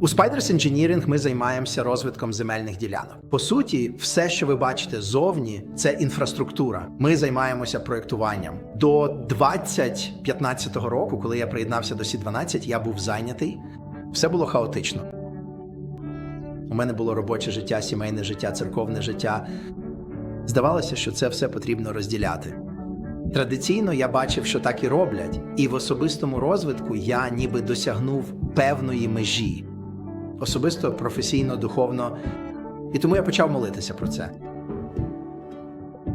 У Spiders Engineering ми займаємося розвитком земельних ділянок. По суті, все, що ви бачите зовні, це інфраструктура. Ми займаємося проєктуванням. До 2015 року, коли я приєднався до Сі-12, я був зайнятий. Все було хаотично. У мене було робоче життя, сімейне життя, церковне життя. Здавалося, що це все потрібно розділяти. Традиційно я бачив, що так і роблять, і в особистому розвитку я ніби досягнув певної межі, особисто, професійно, духовно. І тому я почав молитися про це.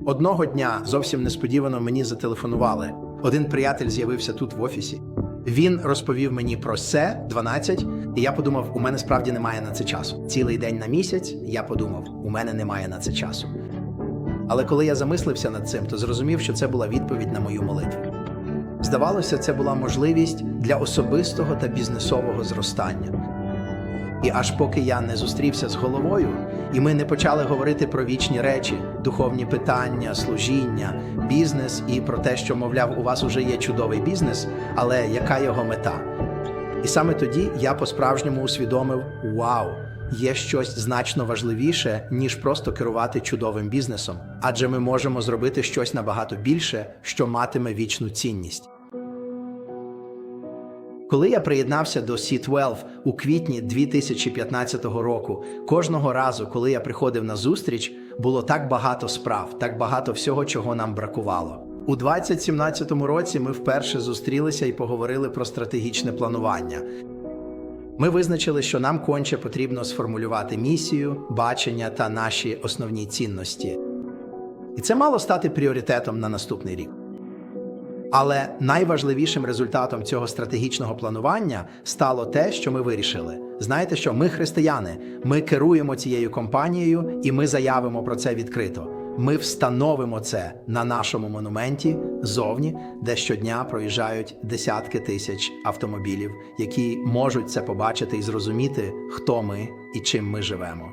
Одного дня зовсім несподівано мені зателефонували. Один приятель з'явився тут в офісі. Він розповів мені про це 12, і я подумав, у мене справді немає на це часу. Цілий день на місяць я подумав, у мене немає на це часу. Але коли я замислився над цим, то зрозумів, що це була відповідь на мою молитву. Здавалося, це була можливість для особистого та бізнесового зростання. І аж поки я не зустрівся з головою, і ми не почали говорити про вічні речі, духовні питання, служіння, бізнес і про те, що, мовляв, у вас уже є чудовий бізнес, але яка його мета? І саме тоді я по-справжньому усвідомив: вау! Є щось значно важливіше, ніж просто керувати чудовим бізнесом, адже ми можемо зробити щось набагато більше, що матиме вічну цінність. Коли я приєднався до C12 у квітні 2015 року, кожного разу, коли я приходив на зустріч, було так багато справ, так багато всього, чого нам бракувало. У 2017 році ми вперше зустрілися і поговорили про стратегічне планування. Ми визначили, що нам конче потрібно сформулювати місію, бачення та наші основні цінності. І це мало стати пріоритетом на наступний рік. Але найважливішим результатом цього стратегічного планування стало те, що ми вирішили. Знаєте, що ми християни, ми керуємо цією компанією, і ми заявимо про це відкрито. Ми встановимо це на нашому монументі зовні, де щодня проїжджають десятки тисяч автомобілів, які можуть це побачити і зрозуміти, хто ми і чим ми живемо.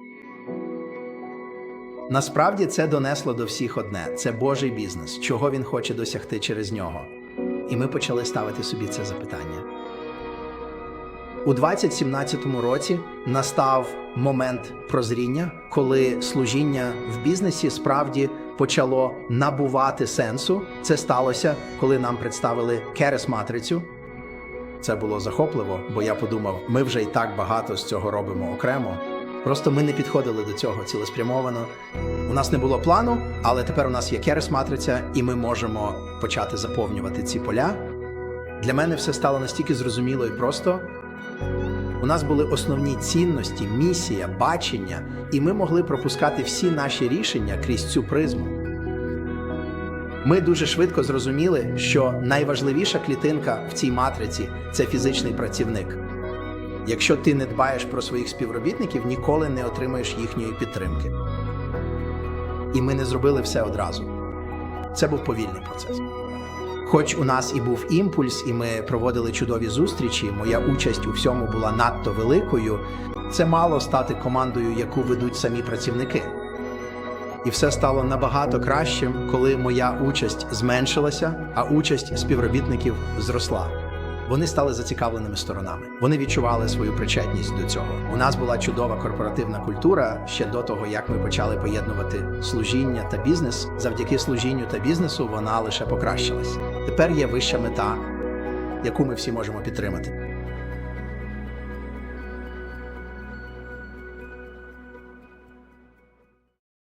Насправді це донесло до всіх одне: це Божий бізнес, чого він хоче досягти через нього. І ми почали ставити собі це запитання. У 2017 році настав момент прозріння, коли служіння в бізнесі справді почало набувати сенсу. Це сталося, коли нам представили Керес матрицю. Це було захопливо, бо я подумав, ми вже і так багато з цього робимо окремо. Просто ми не підходили до цього цілеспрямовано. У нас не було плану, але тепер у нас є керес матриця, і ми можемо почати заповнювати ці поля. Для мене все стало настільки зрозуміло і просто. У нас були основні цінності, місія, бачення, і ми могли пропускати всі наші рішення крізь цю призму. Ми дуже швидко зрозуміли, що найважливіша клітинка в цій матриці це фізичний працівник. Якщо ти не дбаєш про своїх співробітників, ніколи не отримаєш їхньої підтримки. І ми не зробили все одразу. Це був повільний процес. Хоч у нас і був імпульс, і ми проводили чудові зустрічі, моя участь у всьому була надто великою. Це мало стати командою, яку ведуть самі працівники. І все стало набагато кращим, коли моя участь зменшилася, а участь співробітників зросла. Вони стали зацікавленими сторонами. Вони відчували свою причетність до цього. У нас була чудова корпоративна культура ще до того, як ми почали поєднувати служіння та бізнес. Завдяки служінню та бізнесу вона лише покращилась. Тепер є вища мета, яку ми всі можемо підтримати.